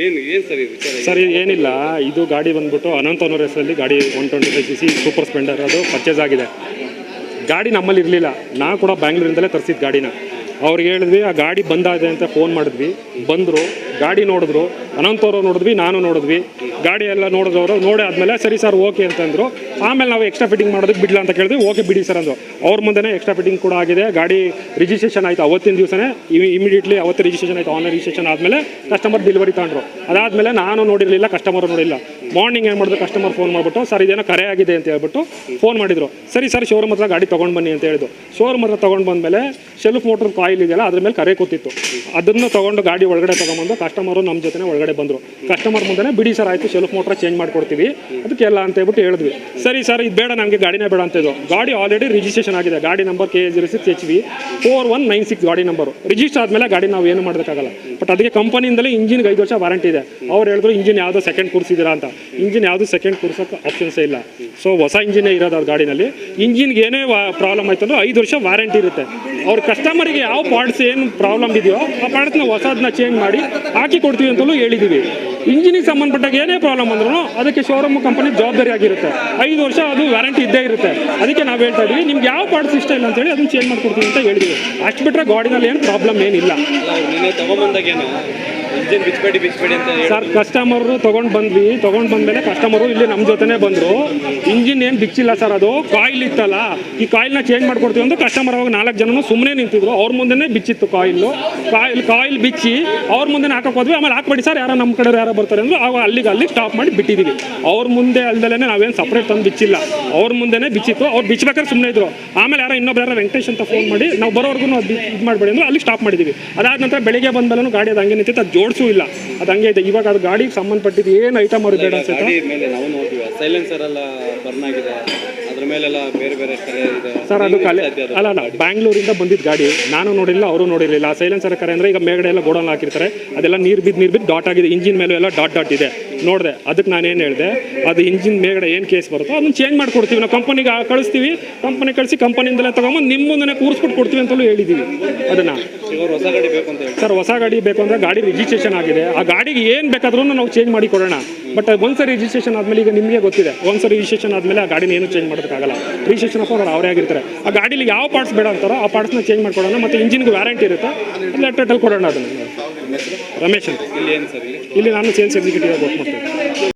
ಏನು ಏನು sir sir ಏನಿಲ್ಲ. ಇದು ಗಾಡಿ ಬಂದ್ಬಿಟ್ಟು ಅನಂತ ಅನ್ನೋ ಹೆಸರಲ್ಲಿ ಗಾಡಿ one twenty five C C super Splendor ಅದು ಪರ್ಚೇಸ್ ಆಗಿದೆ. ಗಾಡಿ ನಮ್ಮಲ್ಲಿ ಇರಲಿಲ್ಲ. ನಾ ಕೂಡ ಬ್ಯಾಂಗ್ಳೂರಿಂದಲೇ ತರಿಸಿದ್ದು ಗಾಡಿನ. ಅವ್ರಿಗೆ ಹೇಳಿದ್ವಿ, ಆ ಗಾಡಿ ಬಂದಾಗಿದೆ ಅಂತ ಫೋನ್ ಮಾಡಿದ್ವಿ. ಬಂದರು, ಗಾಡಿ ನೋಡಿದ್ರು. ಅನಂತವ್ರು ನೋಡಿದ್ವಿ, ನಾನು ನೋಡಿದ್ವಿ. ಗಾಡಿ ಎಲ್ಲ ನೋಡಿದವರು, ನೋಡಿ ಆದಮೇಲೆ ಸರಿ ಸರ್, ಓಕೆ ಅಂತಂದರು. ಆಮೇಲೆ ನಾವು ಎಕ್ಸ್ಟ್ರಾ ಫಿಟ್ಟಿಂಗ್ ಮಾಡೋದಕ್ಕೆ ಬಿಡಲ ಅಂತ ಕೇಳಿದ್ವಿ, ಓಕೆ ಬಿಡಿ ಸರ್ ಅಂದರು. ಅವ್ರ ಮುಂದೆನೇ ಎಕ್ಸ್ಟ್ರಾ ಫಿಟ್ಟಿಂಗ್ ಕೂಡ ಆಗಿದೆ. ಗಾಡಿ ರಿಜಿಸ್ಟ್ರೇಷನ್ ಆಯಿತು ಅವತ್ತಿನ ದಿವಸನೇ. ಇಮಿಡಿಯೇಟ್ಲಿ ಅವತ್ತು ರಿಜಿಸ್ಟ್ರೇಷನ್ ಆಯಿತು ಆನ್ಲೈನ್ ರಿಜಿಸ್ಟ್ರೇಷನ್ ಆದಮೇಲೆ ಕಸ್ಟಮರ್ ಡೆಲಿವರಿ ತಗೊಂಡ್ರು. ಅದಾದಮೇಲೆ ನಾನು ನೋಡಿರಲಿಲ್ಲ ಕಸ್ಟಮರ್ ನೋಡಿಲ್ಲ. ಮಾರ್ನಿಂಗ್ ಏನು ಮಾಡಿದ್ರು ಕಸ್ಟಮರ್ ಫೋನ್ ಮಾಡಿಬಿಟ್ಟು, ಸರ್, ಇದೇನೋ ಕರೆ ಆಗಿದೆ ಅಂತ ಹೇಳ್ಬಿಟ್ಟು ಫೋನ್ ಮಾಡಿದರು. ಸರಿ ಸರ್ ಶೋರೂಮ್ ಹತ್ರ ಗಾಡಿ ತೊಗೊಂಡು ಬನ್ನಿ ಅಂತ ಹೇಳಿದ್ರು. ಶೋರೂಮ್ ಹತ್ರ ತೊಗೊಂಡು ಬಂದಮೇಲೆ ಶೆಲ್ಫ್ ಮೋಟರ್ ಕಾಯಿಲ್ ಇದೆಯಲ್ಲ, ಅದ್ರ ಮೇಲೆ ಕರೆ ಕೂತಿತ್ತು. ಅದನ್ನು ತೊಗೊಂಡು ಗಾಡಿ ಒಳಗಡೆ ತೊಗೊಂಬಂದು ಕಸ್ಟಮರು ನಮ್ಮ ಜೊತೆ ಒಳಗಡೆ ಬಂದರು. ಕಸ್ಟಮರ್ ಮುಂದೆ ಬಿಡಿ ಸರ್, ಆಯಿತು ಸೆಲ್ಫ್ ಮೋಟ್ರ್ ಚೇಂಜ್ ಮಾಡಿಕೊಡ್ತೀವಿ. ಅದಕ್ಕೆ ಎಲ್ಲ ಅಂತ ಹೇಳ್ಬಿಟ್ಟು ಹೇಳಿದ್ವಿ. ಸರಿ ಸರ್, ಇದು ಬೇಡ ನಮಗೆ ಗಾಡಿನೇ ಬೇಡ ಅಂತ ಇದು. ಗಾಡಿ ಆಲ್ರೆಡಿ ರಿಜಿಸ್ಟ್ರೇಷನ್ ಆಗಿದೆ. ಗಾಡಿ number K zero six H V four one nine six ಗಾಡಿ ನಂಬರು ರಿಜಿಸ್ಟರ್ ಆದಮೇಲೆ ಗಾಡಿ ನಾವು ಏನು ಮಾಡೋಕ್ಕಾಗಲ್ಲ ಬಟ್ ಅದಕ್ಕೆ ಕಂಪನಿಯಿಂದಲೇ ಇಂಜಿನ್ಗೆ ಐದು ವರ್ಷ ವಾರಂಟಿ ಇದೆ. ಅವ್ರು ಹೇಳಿದ್ರು ಇಂಜಿನ್ ಯಾವುದೋ ಸೆಕೆಂಡ್ ಕೂರಿಸಿದ್ದೀರಾ ಅಂತ. ಇಂಜಿನ್ ಯಾವುದು ಸೆಕೆಂಡ್ ಕೂರ್ಸೋಕೆ ಆಪ್ಷನ್ಸೇ ಇಲ್ಲ. ಸೊ ಹೊಸ ಇಂಜಿನೇ ಇರೋದು ಅದು ಗಾಡಿನಲ್ಲಿ. ಇಂಜಿನ್ಗೆ ಏನೇ ಪ್ರಾಬ್ಲಮ್ ಆಯ್ತು ಅಂದ್ರೆ ಐದು ವರ್ಷ ವಾರಂಟಿ ಇರುತ್ತೆ. ಅವ್ರ ಕಸ್ಟಮರಿಗೆ ಯಾವ ಪಾರ್ಟ್ಸ್ ಏನು ಪ್ರಾಬ್ಲಮ್ ಇದೆಯೋ, ಆ ಪಾರ್ಟ್ಸ್ನ ಹೊಸದನ್ನ ಚೇಂಜ್ ಮಾಡಿ ಹಾಕಿ ಕೊಡ್ತೀವಿ ಅಂತಲೂ ಹೇಳಿದ್ದೀವಿ ಇಂಜಿನಿಗೆ ಸಂಬಂಧಪಟ್ಟಾಗ ಏನೇ ಪ್ರಾಬ್ಲಮ್ ಅಂದ್ರೂ ಅದಕ್ಕೆ ಶೋರೂಮ್ ಕಂಪನಿ ಜವಾಬ್ದಾರಿ ಆಗಿರುತ್ತೆ. ಐದು ವರ್ಷ ಅದು ವ್ಯಾರಂಟಿ ಇದ್ದೇ ಇರುತ್ತೆ. ಅದಕ್ಕೆ ನಾವು ಹೇಳ್ತಾ ಇದ್ದೀವಿ ನಿಮ್ಗೆ ಯಾವ ಪಾರ್ಟ್ಸ್ ಇಷ್ಟ ಇಲ್ಲ ಅಂತೇಳಿ ಅದನ್ನು ಚೇಂಜ್ ಮಾಡ್ಕೊಡ್ತೀವಿ ಅಂತ ಹೇಳಿದ್ವಿ. ಅಷ್ಟು ಬಿಟ್ಟರೆ ಗಾಡಿನಲ್ಲಿ ಏನು ಪ್ರಾಬ್ಲಮ್ ಏನಿಲ್ಲ. ಇಂಜಿನ್ ಬಿಚ್ಚಬೇಡಿ ಬಿಚ್ಚಬೇಡಿ ಅಂತ ಸರ್ ಕಸ್ಟಮರು ತೊಗೊಂಡು ಬಂದ್ವಿ. ತಗೊಂಡು ಬಂದ ಮೇಲೆ ಕಸ್ಟಮರು ಇಲ್ಲಿ ನಮ್ಮ ಜೊತೆನೇ ಬಂದರು. ಇಂಜಿನ್ ಏನು ಬಿಚ್ಚಿಲ್ಲ ಸರ್ ಅದು? ಕಾಯಿಲ್ ಇತ್ತಲ್ಲ. ಈ ಕಾಯಿಲ್ನ ಚೇಂಜ್ ಮಾಡ್ಕೊಡ್ತೀವಿ ಅಂತ ಕಸ್ಟಮರ್ ಅವಾಗ ನಾಲ್ಕು ಜನನು ಸುಮ್ಮನೆ ನಿಂತಿದ್ರು. ಅವ್ರ ಮುಂದೆನೇ ಬಿಚ್ಚಿತ್ತು ಕಾಯಿಲು ಕಾಯಿಲ್ ಕಾಯಿಲ್ ಬಿಚ್ಚಿ ಅವ್ರ ಮುಂದೆ ಹಾಕಕ್ಕೆ ಹೋದ್ವಿ. ಆಮೇಲೆ ಹಾಕ್ಬೇಡಿ ಸರ್, ಯಾರೋ ನಮ್ಮ ಕಡೆ ಯಾರೋ ಬರ್ತಾರೆ ಅಂದ್ರೆ. ಅವಾಗ ಅಲ್ಲಿಗೆ ಅಲ್ಲಿ ಸ್ಟಾಪ್ ಮಾಡಿ ಬಿಟ್ಟಿದ್ದೀವಿ ಅವ್ರ ಮುಂದೆ ಅಲ್ದಲೇ ನಾವೇನು ಸಪ್ರೇಟ್ ತಂದು ಬಿಚ್ಚಿಲ್ಲ. ಅವ್ರ ಮುಂದೆನೇ ಬಿಚ್ಚಿತ್ತು. ಅವ್ರು ಬಿಚ್ಚಬೇಕಾದ್ರೆ ಸುಮ್ಮನೆ ಇದ್ರು. ಆಮೇಲೆ ಯಾರೋ ಇನ್ನೊಬ್ರು ಯಾರೋ ವೆಂಕಟೇಶ್ ಅಂತ ಫೋನ್ ಮಾಡಿ, ನಾವು ಬರೋವರೆಗೂ ಇದು ಮಾಡಬೇಡಿ ಅಂದ್ರೆ. ಅಲ್ಲಿ ಸ್ಟಾಪ್ ಮಾಡಿದ್ದೀವಿ ಅದಾದ ನಂತರ ಬೆಳಿಗ್ಗೆ ಬಂದ್ಮೇಲೆ ಗಾಡಿ ಅದು ಹಂಗೆ ನಿಂತಿತ್ತು. ಅದು ಜೋಡಿಸೂ ಇಲ್ಲ. ಅದು ಹಂಗೆ ಇದೆ ಇವಾಗ ಅದು ಗಾಡಿಗೆ ಸಂಬಂಧಪಟ್ಟಿದ್ದು ಏನು ಐಟಮ್ ಅವ್ರಿಗೆ ಬೇಡ ಅನ್ಸುತ್ತೆ? ಸೈಲೆನ್ಸರ್ ಎಲ್ಲ ಬರ್ನ್ ಆಗಿದೆ. ಅದ್ರ ಮೇಲೆಲ್ಲ ಬೇರೆ ಬೇರೆ ಕರೆ ಇದೆ. ಸರ್ ಅದು ಕಲೆ? ಅಲ್ಲ ಅಲ್ಲ ಬ್ಯಾಂಗ್ಳೂರಿಂದ ಬಂದಿದ್ದ ಗಾಡಿ ನಾನು ನೋಡಿಲ್ಲ ಅವರು ನೋಡಿರಲಿಲ್ಲ. ಸೈಲೆನ್ಸರ್ ಕರೆ ಅಂದರೆ ಈಗ ಮೇಗಡೆ ಎಲ್ಲ ಗೋಡನ್ ಹಾಕಿರ್ತಾರೆ. ಅದೆಲ್ಲ ನೀರು ಬಿದ್ದು ನೀರು ಬಿದ್ದು ಡಾಟ್ ಆಗಿದೆ. ಇಂಜಿನ್ ಮೇಲೂ ಎಲ್ಲ ಡಾಟ್ ಡಾಟ್ ಇದೆ. ನೋಡಿದೆ ಅದಕ್ಕೆ ನಾನು ಏನು ಹೇಳಿದೆ ಅದು ಇಂಜಿನ್ ಮೇಗಡೆ ಏನು ಕೇಸ್ ಬರುತ್ತೋ ಅದನ್ನು ಚೇಂಜ್ ಮಾಡಿಕೊಡ್ತೀವಿ. ನಾವು ಕಂಪನಿಗೆ ಕಳಿಸ್ತೀವಿ. ಕಂಪನಿ ಕಳಿಸಿ ಕಂಪನಿಯಿಂದಲೇ ತಗೊಂಬಂದು ನಿಮ್ಮ ಮುಂದೆ ಕೂರಿಸ್ಬಿಟ್ಟು ಕೊಡ್ತೀವಿ ಅಂತಲೂ ಹೇಳಿದ್ದೀವಿ ಅದನ್ನು. ಹೊಸ ಗಾಡಿ ಬೇಕು ಅಂತ ಸರ್ ಹೊಸ ಗಾಡಿ ಬೇಕು ಅಂದರೆ ಗಾಡಿ ರಿಜಿಸ್ಟ್ರೇಷನ್ ಆಗಿದೆ. ಆ ಗಾಡಿಗೆ ಏನು ಬೇಕಾದ್ರೂ ನಾವು ಚೇಂಜ್ ಮಾಡಿ ಕೊಡೋಣ. ಬಟ್ ಒಂದ್ಸರಿ ರಿಜಿಸ್ಟ್ರೇಷನ್ ಆದಮೇಲೆ ಈಗ ನಿಮಗೆ ಗೊತ್ತಿದೆ. ಒಂದ್ಸರಿ ರಿಜಿಸ್ಟ್ರೇಷನ್ ಆದಮೇಲೆ ಆ ಗಾಡಿನ ಏನು ಚೇಂಜ್ ಮಾಡೋದಕ್ಕಾಗಲ್ಲ. ರಿಜಿಸ್ಟ್ರೇಷನ್ ಆಫ್ ಅವ್ರು ಅವರೇ ಆಗಿರ್ತಾರೆ. ಆ ಗಾಡಿಲಿ ಯಾವ ಪಾರ್ಟ್ಸ್ ಬೇಡ ಅಂತಾರೋ ಆ ಪಾರ್ಟ್ಸ್ನ ಚೇಂಜ್ ಮಾಡ್ಕೊಡೋಣ ಮತ್ತು ಇಂಜಿನ್ಗೆ ವ್ಯಾರಂಟಿ ಇರುತ್ತೆ? ಲೆಟರ್ಟಲ್ಲಿ ಕೊಡೋಣ ಅದನ್ನು. ರಮೇಶ್ ಅಂತ. ಇಲ್ಲಿ ಇಲ್ಲಿ? ಇಲ್ಲಿ ನಾನು ಸೇಲ್ಸ್ ಎಕ್ಸಿಕ್ಯೂಟಿವ್ ಆಗಿ ವರ್ಕ್ ಮಾಡ್ತೀನಿ